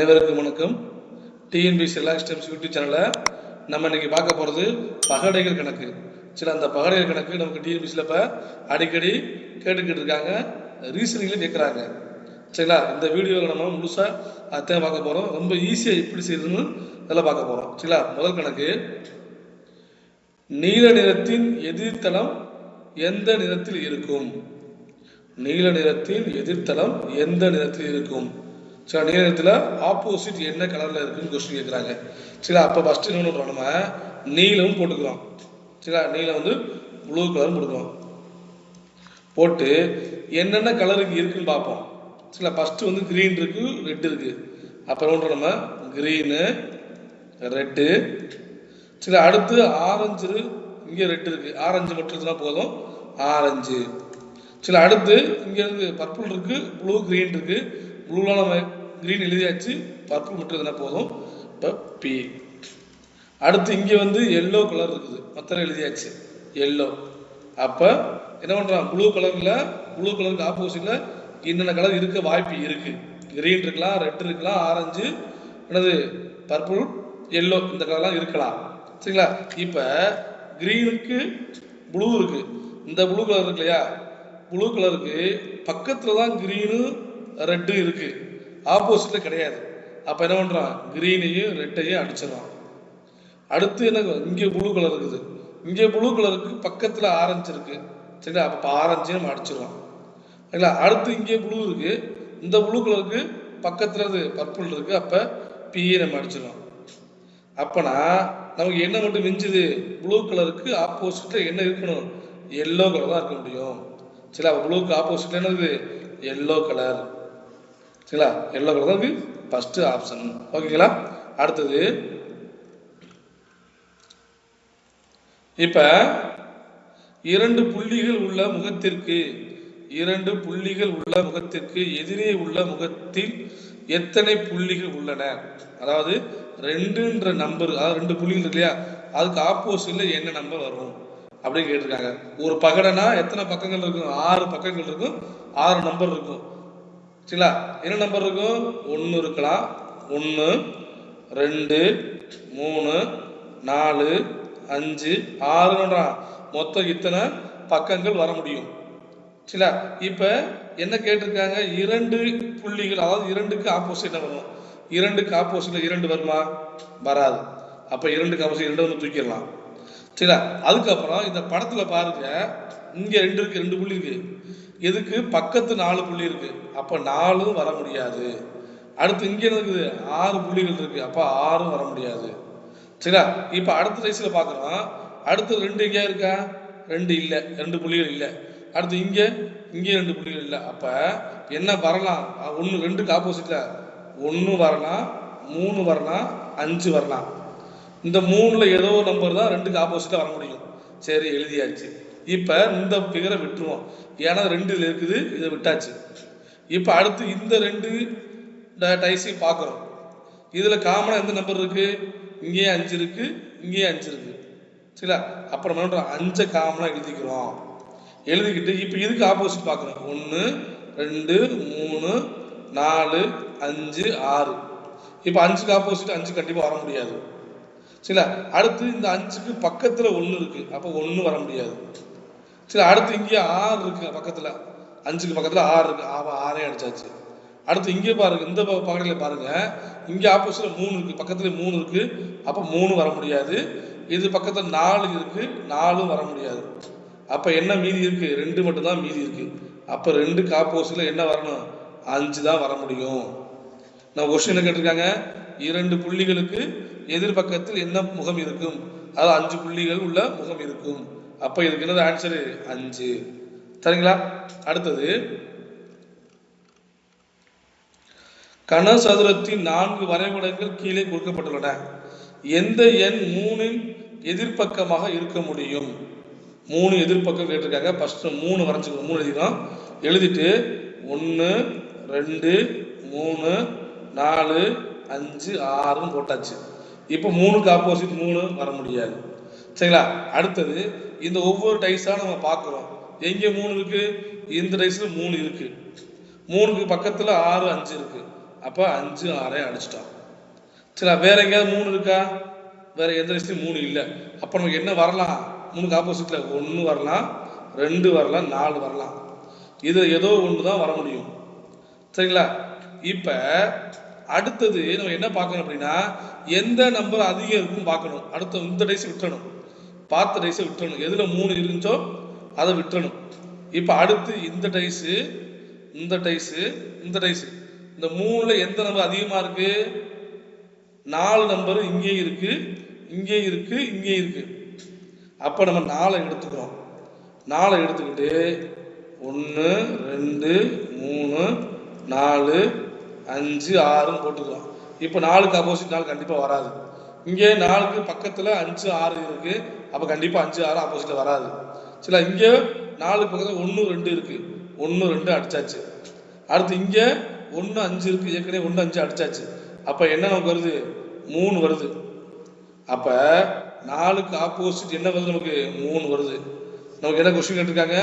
அனைவருக்கும் வணக்கம். TNPSC relax times YouTube சேனலில் நம்ம இன்னைக்கு பார்க்க போகிறது பகடைகள் கணக்கு. சரி அந்த பகடைகள் கணக்கு நமக்கு டிஎன்பிசியில் இப்போ அடிக்கடி கேட்டுக்கிட்டு இருக்காங்க ரீசனிங்லேயும் கேட்குறாங்க சரிங்களா? இந்த வீடியோவில் நம்ம முழுசாக அதான் பார்க்க போகிறோம் ரொம்ப ஈஸியாக எப்படி செய்யுதுன்னு இதெல்லாம் பார்க்க போகிறோம் சரிங்களா? முதல் கணக்கு. நீல நிறத்தின் எதிர்த்தளம் எந்த நிறத்தில் இருக்கும்? நீல நிறத்தின் எதிர்த்தளம் எந்த நிறத்தில் இருக்கும்? சில நேரத்தில் ஆப்போசிட் என்ன கலரில் இருக்குன்னு கொஸ்டின் கேட்குறாங்க சரி அப்போ ஃபஸ்ட்டு என்ன பண்ணுறோம் நம்ம நீலம் போட்டுக்கிறோம் சில நீலம் வந்து ப்ளூ கலரும் கொடுக்குறோம் போட்டு என்னென்ன கலர் இங்கே இருக்குன்னு பார்ப்போம். சரிங்களா ஃபஸ்ட்டு வந்து க்ரீன் இருக்கு ரெட் இருக்கு. அப்புறம் ஒன்று நம்ம க்ரீனு ரெட்டு சரி அடுத்து ஆரஞ்சு இங்கே ரெட் இருக்கு. ஆரஞ்சு மட்டும் இருந்தா போதும். ஆரஞ்சு சரி அடுத்து இங்கே இருக்கு பர்பிள் இருக்கு ப்ளூ க்ரீன் இருக்கு. ப்ளூலாம் நம்ம க்ரீன் எழுதியாச்சு பர்பிள் மட்டும் போதும். இப்போ பி அடுத்து இங்கே வந்து எல்லோ கலர் இருக்குது. மொத்தம் எழுதியாச்சு எல்லோ அப்போ என்ன பண்ணுறான் ப்ளூ கலரில் ப்ளூ கலருக்கு ஆப்போசிட்டில் என்னென்ன கலர் இருக்க வாய்ப்பு இருக்குது க்ரீன் இருக்கலாம் ரெட் இருக்கலாம் ஆரஞ்சு என்னது பர்பிள் எல்லோ இந்த கலர்லாம் இருக்கலாம். சரிங்களா? இப்போ க்ரீனுக்கு ப்ளூ இருக்குது இந்த ப்ளூ கலர் இருக்கு இல்லையா? ப்ளூ கலருக்கு பக்கத்தில் தான் க்ரீனு ரெட்டு இருக்குது ஆப்போசிட்டில் கிடையாது. அப்போ என்ன பண்ணுறான் க்ரீனையும் ரெட்டையும் அடிச்சிடறான். அடுத்து என்ன இங்கே ப்ளூ கலர் இருக்குது. இங்கே ப்ளூ கலருக்கு பக்கத்தில் ஆரஞ்சு இருக்கு. சரிங்களா? அப்போ ஆரஞ்சு நம்ம அடிச்சிடலாம் சரிங்களா? அடுத்து இங்கே ப்ளூ இருக்கு. இந்த ப்ளூ கலருக்கு பக்கத்தில் இது பர்பிள் இருக்கு. அப்போ பிஏ நம்ம அடிச்சிடலாம் அப்போனா நமக்கு என்ன மட்டும் மிஞ்சுது? ப்ளூ கலருக்கு ஆப்போசிட்டில் என்ன இருக்கணும்? எல்லோ கலர் தான் இருக்க முடியும். சரிங்களா? ப்ளூக்கு ஆப்போசிட்டில் என்னது? எல்லோ கலர் சரிங்களா? எல்லோ கலர் தான் ஃபஸ்ட்டு ஆப்ஷன் ஓகேங்களா அடுத்தது இப்போ இரண்டு புள்ளிகள் உள்ள முகத்திற்கு இரண்டு புள்ளிகள் உள்ள முகத்திற்கு எதிரே உள்ள முகத்தில் எத்தனை புள்ளிகள் உள்ளன? அதாவது ரெண்டுன்ற நம்பர் அதாவது ரெண்டு புள்ளிகள் இல்லையா? அதுக்கு ஆப்போசிட்ல என்ன நம்பர் வரும்? அப்படின்னு கேட்டிருக்காங்க. ஒரு பகடனா எத்தனை பக்கங்கள் இருக்கும்? ஆறு பக்கங்கள் இருக்கும். ஆறு நம்பர் இருக்கும். சரிங்களா? என்ன நம்பர் இருக்கும்? ஒன்று இருக்கலாம். ஒன்று ரெண்டு மூணு நாலு அஞ்சு ஆறுன்றான். மொத்தம் இத்தனை பக்கங்கள் வர முடியும். சரிங்களா? இப்போ என்ன கேட்டிருக்காங்க? இரண்டு புள்ளிகள் அதாவது இரண்டுக்கு ஆப்போசிட் வரும்? இரண்டுக்கு ஆப்போசிட்ல இரண்டு வருமா? வராது. அப்போ இரண்டுக்கு ஆப்போசிட் இரண்டு வந்து தூக்கிடலாம். சரிங்களா? அதுக்கப்புறம் இந்த படத்துல பாருங்க இங்க ரெண்டு இருக்கு ரெண்டு புள்ளி இருக்கு. எதுக்கு? பக்கத்து நாலு புள்ளி இருக்கு. அப்போ நாலும் வர முடியாது. அடுத்து இங்க இருக்குது? ஆறு புள்ளிகள் இருக்கு. அப்போ ஆறும் வர முடியாது. சரிங்களா? இப்போ அடுத்த ரைஸில் பார்க்குறோம் அடுத்து ரெண்டு எங்கேயா இருக்கா? ரெண்டு இல்லை. ரெண்டு புள்ளிகள் இல்லை. அடுத்து இங்கே இங்கே ரெண்டு புள்ளிகள் இல்லை. அப்போ என்ன வரலாம்? ஒன்று ரெண்டுக்கு ஆப்போசிட்டில் ஒன்று வரலாம் மூணு வரலாம் அஞ்சு வரலாம். இந்த மூணில் ஏதோ ஒரு நம்பர் தான் ரெண்டுக்கு ஆப்போசிட்டாக வர முடியும். சரி எழுதியாச்சு. இப்போ இந்த ஃபிகரை விட்டுருவோம். ஏன்னா ரெண்டு இருக்குது இதை விட்டாச்சு. இப்போ அடுத்து இந்த ரெண்டு டைஸையும் பார்க்குறோம். இதில் காமனாக எந்த நம்பர் இருக்குது இங்கேயே அஞ்சு இருக்கு இங்கேயே அஞ்சு இருக்கு. சரிங்களா? அப்புறம் என்ன அஞ்சை காமனாக எழுதிக்கிறோம். எழுதிக்கிட்டு இப்போ இதுக்கு ஆப்போசிட் பார்க்குறோம். ஒன்று ரெண்டு மூணு நாலு அஞ்சு ஆறு. இப்போ அஞ்சுக்கு ஆப்போசிட் அஞ்சு கண்டிப்பாக வர முடியாது. சில அடுத்து இந்த அஞ்சுக்கு பக்கத்தில் ஒன்று இருக்கு. அப்போ ஒன்று வர முடியாது. சரி அடுத்து இங்கேயே ஆறு இருக்கு பக்கத்தில். அஞ்சுக்கு பக்கத்தில் ஆறு இருக்கு. ஆவா ஆறே அடிச்சாச்சு. அடுத்து இங்கே பாருங்க. இந்த பக்கத்தில் பாருங்க. இங்கே ஆப்போசிட்டில் மூணு இருக்கு. பக்கத்துல மூணு இருக்கு. அப்போ மூணு வர முடியாது. இது பக்கத்தில் நாலு இருக்கு. நாலும் வர முடியாது. அப்போ என்ன மீதி இருக்கு? ரெண்டு மட்டும் தான் மீதி இருக்கு. அப்போ ரெண்டுக்கு ஆப்போசிட்டில் என்ன வரணும்? அஞ்சு தான் வர முடியும். நான் கொஸ்டின் என்ன கேட்டிருக்காங்க? இரண்டு புள்ளிகளுக்கு எதிர்பக்கத்தில் என்ன முகம் இருக்கும்? அதாவது அஞ்சு புள்ளிகள் உள்ள முகம் இருக்கும். அப்ப இதுக்கு என்னது ஆன்சரு அஞ்சு. சரிங்களா? அடுத்தது கனசதுரத்தின் நான்கு வரைபடங்கள் கீழே கொடுக்கப்பட்டுள்ளன. எந்த எண் மூணின் எதிர்ப்பக்கமாக இருக்க முடியும்? மூணு எதிர்ப்பக்கம் கேட்டிருக்காங்க. ஃபர்ஸ்ட் மூணு வரைஞ்சிக்கணும். மூணு எழுதிக்கணும். எழுதிட்டு ஒன்று ரெண்டு மூணு நாலு அஞ்சு ஆறுன்னு போட்டாச்சு. இப்போ மூணுக்கு ஆப்போசிட் மூணு வர முடியாது. சரிங்களா? அடுத்தது இந்த ஒவ்வொரு டைஸாக நம்ம பார்க்குறோம். எங்கே மூணு இருக்குது இந்த டைஸில் மூணு இருக்குது மூணுக்கு பக்கத்தில் ஆறு அஞ்சு இருக்குது அப்போ அஞ்சு ஆறையும் அடிச்சிட்டோம். சரி வேற எங்கேயாவது மூணு இருக்கா? வேற எந்த டைஸ்லையும் மூணு இல்லை. அப்போ நமக்கு என்ன வரலாம்? மூணுக்கு ஆப்போசிட்டில் ஒன்று வரலாம் ரெண்டு வரலாம் நாலு வரலாம். இது ஏதோ ஒன்று தான் வர முடியும். சரிங்களா? இப்போ அடுத்தது நம்ம என்ன பார்க்கணும் அப்படின்னா எந்த நம்பர் அதிகம் இருக்குன்னு பார்க்கணும். அடுத்த இந்த டைஸ் விட்டுறணும். பார்த்த டைஸை விட்டுறணும். எதில் மூணு இருந்துச்சோ அதை விட்டுறணும். இப்போ அடுத்து இந்த டைஸு இந்த டைஸு இந்த டைஸு இந்த மூணில் எந்த நம்பர் அதிகமாக இருக்கு? நாலு நம்பர் இங்கேயும் இருக்கு இங்கேயும் இருக்கு இங்கேயும் இருக்கு. அப்போ நம்ம நாலை எடுத்துக்கிறோம். நாலை எடுத்துக்கிட்டு ஒன்று ரெண்டு மூணு நாலு அஞ்சு ஆறுன்னு போட்டுக்கிறோம் இப்போ நாலுக்கு ஆப்போசிட் நாள் கண்டிப்பாக வராது. இங்கே நாலுக்கு பக்கத்தில் அஞ்சு ஆறு இருக்குது அப்போ கண்டிப்பாக அஞ்சு ஆறு ஆப்போசிட்டில் வராது. சரி இங்கே நாலுக்கு பக்கத்தில் ஒன்று ரெண்டு இருக்குது ஒன்று ரெண்டு அடிச்சாச்சு. அடுத்து இங்கே ஒன்று அஞ்சு இருக்குது ஏற்கனவே ஒன்று அஞ்சு அடிச்சாச்சு. அப்போ என்ன நமக்கு வருது? மூணு வருது. அப்போ நாலுக்கு ஆப்போசிட் என்ன வருது நமக்கு? மூணு வருது. நமக்கு என்ன கொஸ்டின் கேட்டிருக்காங்க?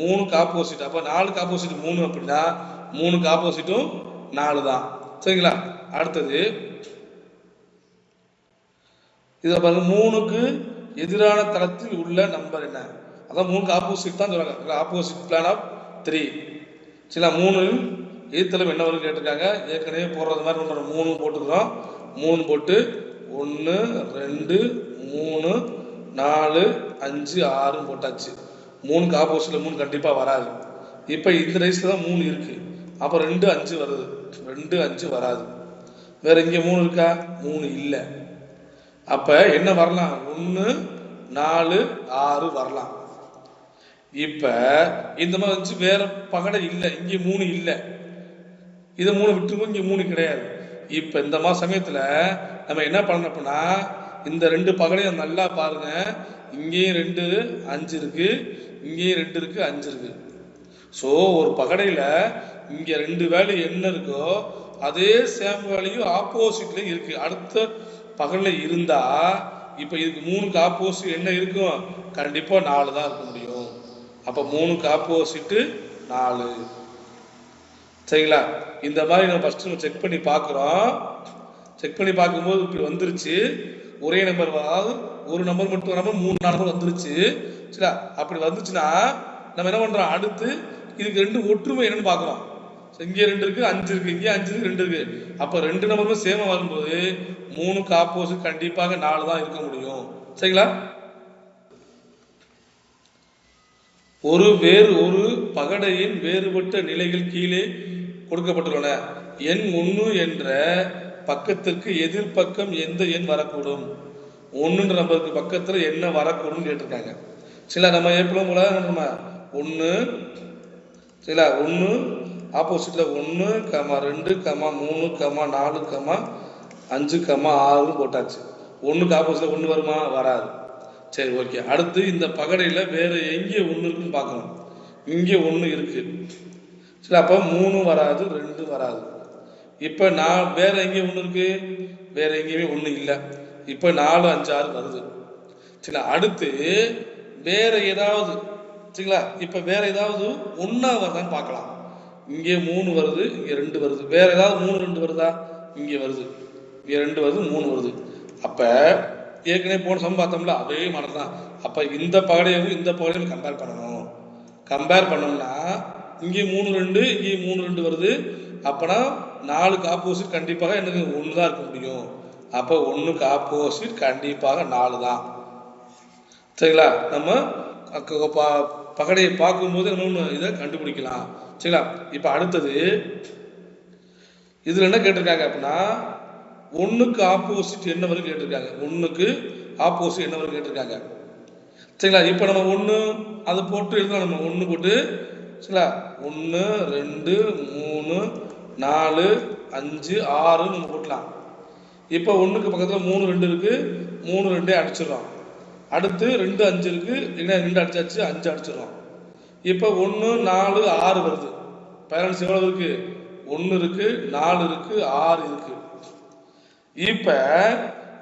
மூணுக்கு ஆப்போசிட் அப்போ நாலுக்கு ஆப்போசிட் மூணு அப்படின்னா மூணுக்கு ஆப்போசிட்டும் நாலு தான் சரிங்களா? அடுத்தது இதை பாருங்க மூணுக்கு எதிரான தளத்தில் உள்ள நம்பர் என்ன? அதான் மூணுக்கு ஆப்போசிட் தான் சொல்கிறாங்க ஆப்போசிட் பிளான் ஆஃப் த்ரீ சரிங்களா? மூணு எதிர்த்தளம் என்ன வரும் கேட்டிருக்காங்க? ஏற்கனவே போடுறது மாதிரி ஒன்று மூணு போட்டுக்கிறோம். மூணு போட்டு ஒன்று ரெண்டு மூணு நாலு அஞ்சு ஆறுன்னு போட்டாச்சு. மூணுக்கு ஆப்போசிட்டில் மூணு கண்டிப்பாக வராது. இப்போ இந்த ரைஸில் தான் மூணு இருக்குது அப்போ ரெண்டு அஞ்சு வருது. ரெண்டு அஞ்சு வராது. வேற இங்கே மூணு இருக்கா? மூணு இல்லை. அப்போ என்ன வரலாம்? ஒன்று நாலு ஆறு வரலாம். இப்போ இந்த மாதிரி வச்சு வேற பகடை இல்லை. இங்கே மூணு இல்லை. இதை மூணு விட்டுருக்கும் இங்கே மூணு கிடையாது. இப்போ இந்த மாதிரி சமயத்தில் நம்ம என்ன பண்ணணும் அப்படின்னா இந்த ரெண்டு பகடையும் நல்லா பாருங்க. இங்கேயும் ரெண்டு அஞ்சு இருக்கு. இங்கேயும் ரெண்டு இருக்கு அஞ்சு இருக்கு. ஸோ ஒரு பகடையில் இங்கே ரெண்டு வேல்யூ என்ன இருக்கோ அதே சேம் வேல்யூ ஆப்போசிட்ல இருக்கு. அடுத்த பகலில் இருந்தா இப்போ இதுக்கு மூணுக்கு ஆப்போசிட் என்ன இருக்கும்? கண்டிப்பாக நாலு தான் இருக்க முடியும். அப்போ மூணுக்கு ஆப்போசிட்டு நாலு. சரிங்களா? இந்த மாதிரி நம்ம ஃபஸ்ட்டு நம்ம செக் பண்ணி பார்க்குறோம். செக் பண்ணி பார்க்கும்போது இப்படி வந்துருச்சு. ஒரே நம்பர் அதாவது ஒரு நம்பர் மட்டும் நம்பர் மூணு நாலு நம்பர் வந்துருச்சு. சரியா அப்படி வந்துச்சுன்னா நம்ம என்ன பண்ணுறோம் அடுத்து இதுக்கு ரெண்டு ஒற்றுமை என்னன்னு பார்க்குறோம். இங்கே ரெண்டு இருக்கு அஞ்சு இருக்கு இங்கே அஞ்சு இருக்கு ரெண்டு இருக்கு. அப்போ ரெண்டு நம்பருமே சேம வரும்போது மூணுக்கு ஆப்போசிட் கண்டிப்பாக நாலு தான் இருக்க முடியும். சரிங்களா? ஒரு வேறு ஒரு பகடையின் வேறுபட்ட நிலைகள் கீழே கொடுக்கப்பட்டுள்ளன. எண் ஒன்று என்ற பக்கத்திற்கு எதிர்பக்கம் எந்த எண் வரக்கூடும்? ஒன்றுன்ற நம்பருக்கு பக்கத்தில் என்ன வரக்கூடும் கேட்டிருக்காங்க. சில நம்ம எப்பளும் போல நம்ம ஒன்று சில ஒன்று ஆப்போசிட்டில் ஒன்று கமா ரெண்டு கமா மூணு கமா நாலு கமா அஞ்சு கமா ஆறுன்னு போட்டாச்சு. ஒன்றுக்கு ஆப்போசிட்டில் ஒன்று வருமா? வராது. சரி ஓகே. அடுத்து இந்த பகடையில் வேறு எங்கே ஒன்று இருக்குன்னு பார்க்கணும். இங்கே ஒன்று இருக்குது சரி அப்போ மூணு வராது ரெண்டு வராது. இப்போ நான் வேறு எங்கேயும் ஒன்று இருக்குது வேறு எங்கேயுமே ஒன்று இல்லை. இப்போ நாலு அஞ்சு ஆறு வருது. சரி அடுத்து வேறு ஏதாவது சரிங்களா? இப்போ வேறு ஏதாவது ஒன்றா வருதான்னு பார்க்கலாம். இங்கே மூணு வருது இங்கே ரெண்டு வருது. வேற ஏதாவது மூணு ரெண்டு வருதா? இங்கே வருது. இங்கே ரெண்டு வருது மூணு வருது. அப்போ ஏற்கனவே போன சமம் பார்த்தோம்ல அதே மாதிரி தான் அப்போ இந்த பகடையும் இந்த பகடையும் கம்பேர் பண்ணணும். கம்பேர் பண்ணோம்னா இங்கே மூணு ரெண்டு இங்கே மூணு ரெண்டு வருது. அப்போனா நாலுக்கு ஆப்போசிட் கண்டிப்பாக எனக்கு ஒன்று தான் இருக்க முடியும். அப்போ ஒன்றுக்கு ஆப்போசிட் கண்டிப்பாக நாலு தான் சரிங்களா? நம்ம பகடையை பார்க்கும்போது இன்னொன்று இதை கண்டுபிடிக்கலாம். சரிங்களா? இப்போ அடுத்தது இதில் என்ன கேட்டிருக்காங்க அப்படின்னா ஒன்றுக்கு ஆப்போசிட் என்ன வரும் கேட்டிருக்காங்க? ஒன்றுக்கு ஆப்போசிட் என்ன வரும் கேட்டிருக்காங்க? சரிங்களா? இப்போ நம்ம ஒன்று அதை போட்டு எழுதலாம் நம்ம ஒன்று போட்டு சரிங்களா? ஒன்று ரெண்டு மூணு நாலு அஞ்சு ஆறு நம்ம போட்டலாம் இப்போ ஒன்றுக்கு பக்கத்தில் மூணு ரெண்டு இருக்குது மூணு ரெண்டே அடிச்சிடுறோம். அடுத்து ரெண்டு அஞ்சு இருக்கு. என்ன ரெண்டு அடிச்சாச்சு? அஞ்சு அடிச்சிடும் இப்போ ஒன்று நாலு ஆறு வருது. பேரண்ட்ஸ் எவ்வளவு இருக்கு? ஒன்று இருக்கு நாலு இருக்கு ஆறு இருக்கு. இப்போ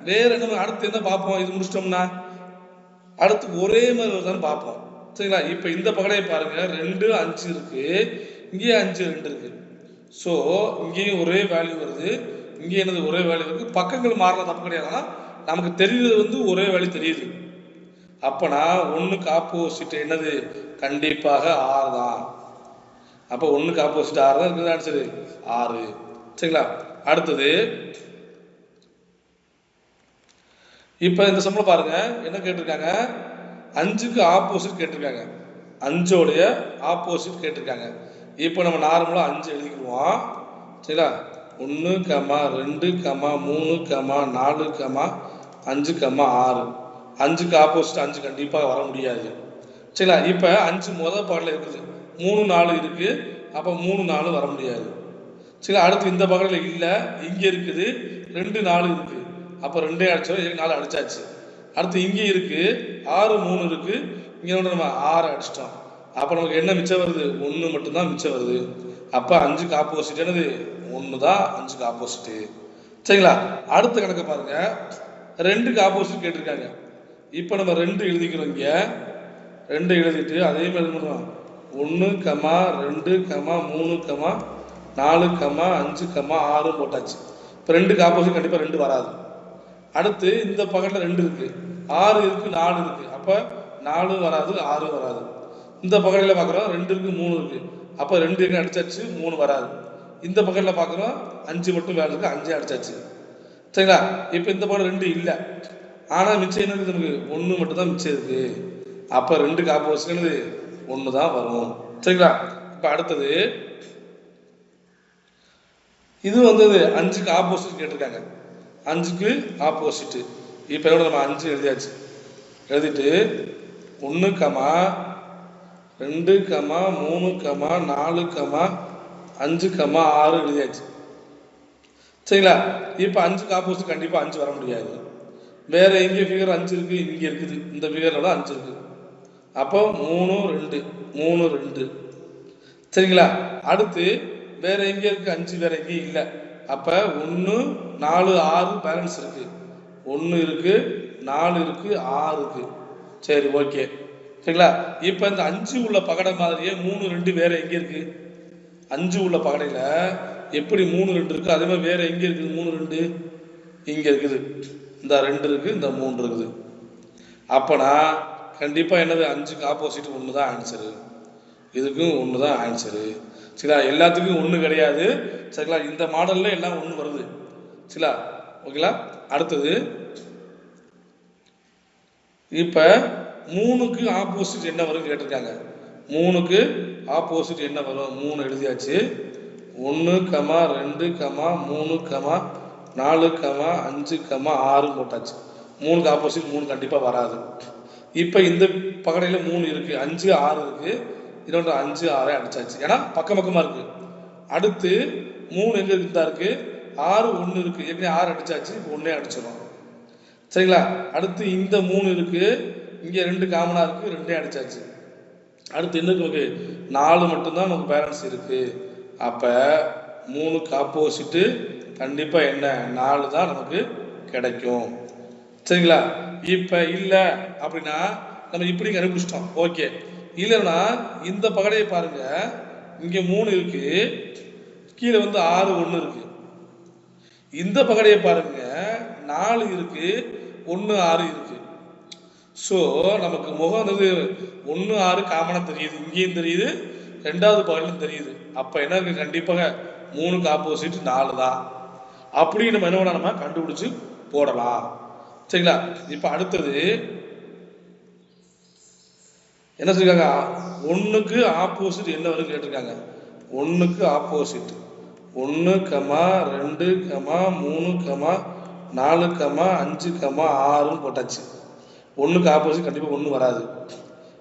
வேற என்ன அடுத்து என்ன பார்ப்போம்? இது முடிச்சிட்டோம்னா? அடுத்து ஒரே மாதிரி வருதான்னு பார்ப்போம். சரிங்களா? இப்போ இந்த பகடையை பாருங்க. ரெண்டு அஞ்சு இருக்கு. இங்கே அஞ்சு ரெண்டு இருக்கு. ஸோ இங்கேயும் ஒரே வேல்யூ வருது. இங்கே என்னது? ஒரே வேல்யூ இருக்குது பக்கங்கள் மாறலாம் தப்பு கிடையாது நமக்கு தெரியுது வந்து ஒரே வேல்யூ தெரியுது. அப்பனா ஒன்றுக்கு ஆப்போசிட் என்னது? கண்டிப்பாக ஆறு தான். அப்போ ஒன்றுக்கு ஆப்போசிட் ஆறு தான் இருக்குது ஆன்சரு ஆறு சரிங்களா? அடுத்தது இப்போ இந்த சம்பளம் பாருங்க என்ன கேட்டிருக்காங்க? அஞ்சுக்கு ஆப்போசிட் கேட்டிருக்காங்க. அஞ்சோடைய ஆப்போசிட் கேட்டிருக்காங்க. இப்போ நம்ம நார்மலாக அஞ்சு எழுதிக்குவோம் சரிங்களா? ஒன்று கமா ரெண்டு கமா மூணு கமா நாலு கமா அஞ்சு கமா ஆறு. அஞ்சுக்கு ஆப்போசிட் அஞ்சு கண்டிப்பாக வர முடியாது. சரிங்களா? இப்போ அஞ்சு முதல் பாடலில் இருக்குது. மூணு நாலு இருக்குது அப்போ மூணு நாலு வர முடியாது. சரி அடுத்து இந்த பக்கத்தில் இல்லை இங்கே இருக்குது. ரெண்டு நாலு இருக்குது அப்போ ரெண்டே அடித்தோம் நாலு அடித்தாச்சு அடுத்து இங்கே இருக்குது ஆறு மூணு இருக்குது இங்கே வந்து நம்ம ஆறு அடிச்சிட்டோம். அப்போ நமக்கு என்ன மிச்சம் வருது? ஒன்று மட்டும்தான் மிச்சம் வருது. அப்போ அஞ்சுக்கு ஆப்போசிட் என்னது? ஒன்று தான் அஞ்சுக்கு ஆப்போசிட்டு சரிங்களா? அடுத்த கணக்கு பாருங்கள் ரெண்டுக்கு ஆப்போசிட் கேட்டிருக்காங்க. இப்போ நம்ம ரெண்டு எழுதிக்கிறோம் இங்கே. ரெண்டு எழுதிட்டு அதே மாதிரி பண்ணுறோம் ஒன்று கமா ரெண்டு கமா மூணு கமா நாலு கமா அஞ்சு கமா ஆறு போட்டாச்சு. இப்போ ரெண்டுக்கு ஆப்போசிட் கண்டிப்பாக ரெண்டு வராது. அடுத்து இந்த பக்கத்தில் ரெண்டு இருக்கு. ஆறு இருக்கு நாலு இருக்கு. அப்போ நாலு வராது ஆறு வராது. இந்த பக்கத்தில் பார்க்குறோம் ரெண்டு இருக்கு மூணு இருக்கு. அப்போ ரெண்டு இருக்கு அடிச்சாச்சு? மூணு வராது. இந்த பக்கத்தில் பார்க்குறோம் அஞ்சு மட்டும் வேலை இருக்கு அஞ்சே அடிச்சாச்சு. சரிங்களா? இப்போ இந்த பக்கம் ரெண்டு இல்லை. ஆனால் மிச்சம் என்ன இருக்குது நமக்கு? ஒன்று மட்டும் தான் மிச்சம் இருக்கு. அப்போ ரெண்டுக்கு ஆப்போசிட் என்னது? ஒன்று தான் வரும். சரிங்களா? இப்போ அடுத்தது இது வந்தது அஞ்சுக்கு ஆப்போசிட் கேட்டிருக்காங்க. அஞ்சுக்கு ஆப்போசிட்டு இப்போ எவ்வளோ நம்ம அஞ்சு எழுதியாச்சு. எழுதிட்டு ஒன்று கமா ரெண்டு கமா மூணு கமா நாலு கமா அஞ்சு கமா ஆறு எழுதியாச்சு. சரிங்களா? இப்போ அஞ்சுக்கு ஆப்போசிட் கண்டிப்பாக அஞ்சு வர முடியாது. வேற எங்கே ஃபிகர் அஞ்சு இருக்கு இங்கே இருக்குது. இந்த ஃபிகரோட அஞ்சு இருக்கு. அப்போ மூணு ரெண்டு. மூணு ரெண்டு. சரிங்களா? அடுத்து வேற எங்கே இருக்கு? அஞ்சு வேற எங்கேயும் இல்லை. அப்போ ஒன்று நாலு ஆறு பேலன்ஸ் இருக்கு. ஒன்று இருக்கு நாலு இருக்கு ஆறு இருக்கு. சரி ஓகே சரிங்களா? இப்போ இந்த அஞ்சு உள்ள பகடை மாதிரியே மூணு ரெண்டு வேற எங்கே இருக்கு? அஞ்சு உள்ள பகடையில் எப்படி மூணு ரெண்டு இருக்கு அதே மாதிரி வேற எங்கே இருக்குது? மூணு ரெண்டு. இங்கே இருக்குது. இந்த ரெண்டு இருக்குது இந்த மூணு இருக்குது. அப்போனா கண்டிப்பாக என்னது அஞ்சுக்கு ஆப்போசிட் ஒன்று தான் ஆன்சரு இதுக்கும் ஒன்று தான் ஆன்சரு சரிங்களா? எல்லாத்துக்கும் ஒன்று கிடையாது. சரிங்களா? இந்த மாடல்ல எல்லாம் ஒன்று வருது. சரிங்களா? ஓகேங்களா? அடுத்தது இப்போ மூணுக்கு ஆப்போசிட் என்ன வரும்னு கேட்டிருக்காங்க. மூணுக்கு ஆப்போசிட் என்ன வரும்? மூணு எழுதியாச்சு. ஒன்று கமா ரெண்டு கமா மூணு கமா நாலு கமா அஞ்சு கமா ஆறு போட்டாச்சு. மூணுக்கு ஆப்போசிட் மூணு கண்டிப்பாக வராது. இப்போ இந்த பகடையில் மூணு இருக்கு. அஞ்சு ஆறு இருக்கு. இன்னொன்று அஞ்சு ஆறே அடிச்சாச்சு. ஏன்னா பக்கம் பக்கமாக இருக்கு. அடுத்து மூணு எங்கே இருந்தா இருக்கு? ஆறு ஒன்று இருக்கு. ஏற்கனவே ஆறு அடிச்சாச்சு. இப்போ ஒன்றே அடிச்சிடும் சரிங்களா? அடுத்து இந்த மூணு இருக்கு. இங்கே ரெண்டு காமனாக இருக்கு. ரெண்டே அடிச்சாச்சு. அடுத்து என்ன நமக்கு? நாலு மட்டும்தான் நமக்கு பேலன்ஸ் இருக்கு. அப்போ மூணுக்கு ஆப்போசிட்டு கண்டிப்பாக என்ன? நாலு தான் நமக்கு கிடைக்கும். சரிங்களா? இப்போ இல்லை அப்படின்னா நம்ம இப்படி கண்டுபிடிச்சிட்டோம். ஓகே. இல்லைன்னா இந்த பகடையை பாருங்க. இங்கே மூணு இருக்கு. கீழே வந்து ஆறு ஒன்று இருக்கு. இந்த பகடையை பாருங்க. நாலு இருக்கு. ஒன்று ஆறு இருக்கு. ஸோ நமக்கு முகம் வந்து ஒன்று ஆறு காமனாக தெரியுது. இங்கேயும் தெரியுது. ரெண்டாவது பகலும் தெரியுது. அப்போ என்ன இருக்கு? கண்டிப்பாக மூணுக்கு ஆப்போசிட் நாலு தான். அப்படின்னு நம்ம என்ன நம்ம கண்டுபிடிச்சு போடலாம். சரிங்களா? இப்போ அடுத்தது என்ன சொல்லிருக்காங்க? ஒன்றுக்கு ஆப்போசிட் என்ன வரும் கேட்டிருக்காங்க. ஒன்றுக்கு ஆப்போசிட் ஒன்று கமா ரெண்டு கமா மூணு கமா நாலு கமா அஞ்சு கமா ஆறுன்னு போட்டாச்சு. ஒன்றுக்கு ஆப்போசிட் கண்டிப்பாக ஒன்று வராது.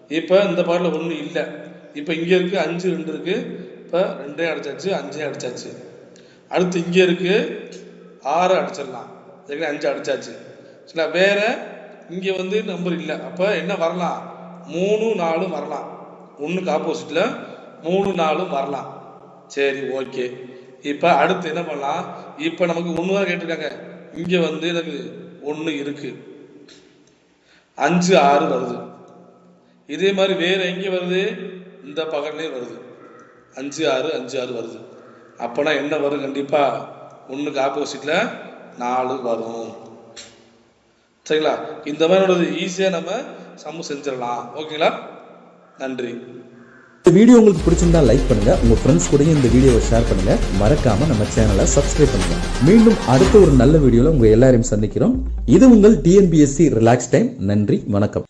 இப்போ இந்த பாட்டில் ஒன்று இல்லை. இப்போ இங்கே இருக்குது அஞ்சு ரெண்டு இருக்குது இப்போ ரெண்டே அடைச்சாச்சு அஞ்சே அடைச்சாச்சு. அடுத்து இங்கே இருக்குது ஆறு அடிச்சிடலாம். ஏற்கனவே அஞ்சு அடிச்சாச்சு. சரிங்களா வேற இங்கே வந்து நம்பர் இல்லை. அப்போ என்ன வரலாம்? மூணு நாலும் வரலாம். ஒன்றுக்கு ஆப்போசிட்டில் மூணு நாலும் வரலாம். சரி ஓகே இப்போ அடுத்து என்ன பண்ணலாம்? இப்போ நமக்கு ஒன்று தான் கேட்டிருக்காங்க. இங்கே வந்து எனக்கு ஒன்று இருக்கு. அஞ்சு ஆறு வருது. இதே மாதிரி வேறு எங்கே வருது? இந்த பகல்லே வருது. அஞ்சு ஆறு அஞ்சு ஆறு வருது. அப்போனா என்ன வரும் கண்டிப்பாக ஒன்றுக்கு ஆப்போசிட்டில் நாலு வரும். சரிங்களா? இந்த மாதிரி ஈஸியாக நம்ம சமூக செஞ்சிடலாம். ஓகேங்களா? நன்றி. இந்த வீடியோ உங்களுக்கு பிடிச்சிருந்தா லைக் பண்ணுங்க. உங்க ஃப்ரெண்ட்ஸ் கூடயும் இந்த வீடியோவை ஷேர் பண்ணுங்க. மறக்காம நம்ம சேனலை சப்ஸ்கிரைப் பண்ணுங்க. மீண்டும் அடுத்த ஒரு நல்ல வீடியோல உங்க எல்லாரையும் சந்திக்கிறோம். இது உங்கள் டிஎன்பிஎஸ்சி ரிலாக்ஸ் டைம் நன்றி வணக்கம்.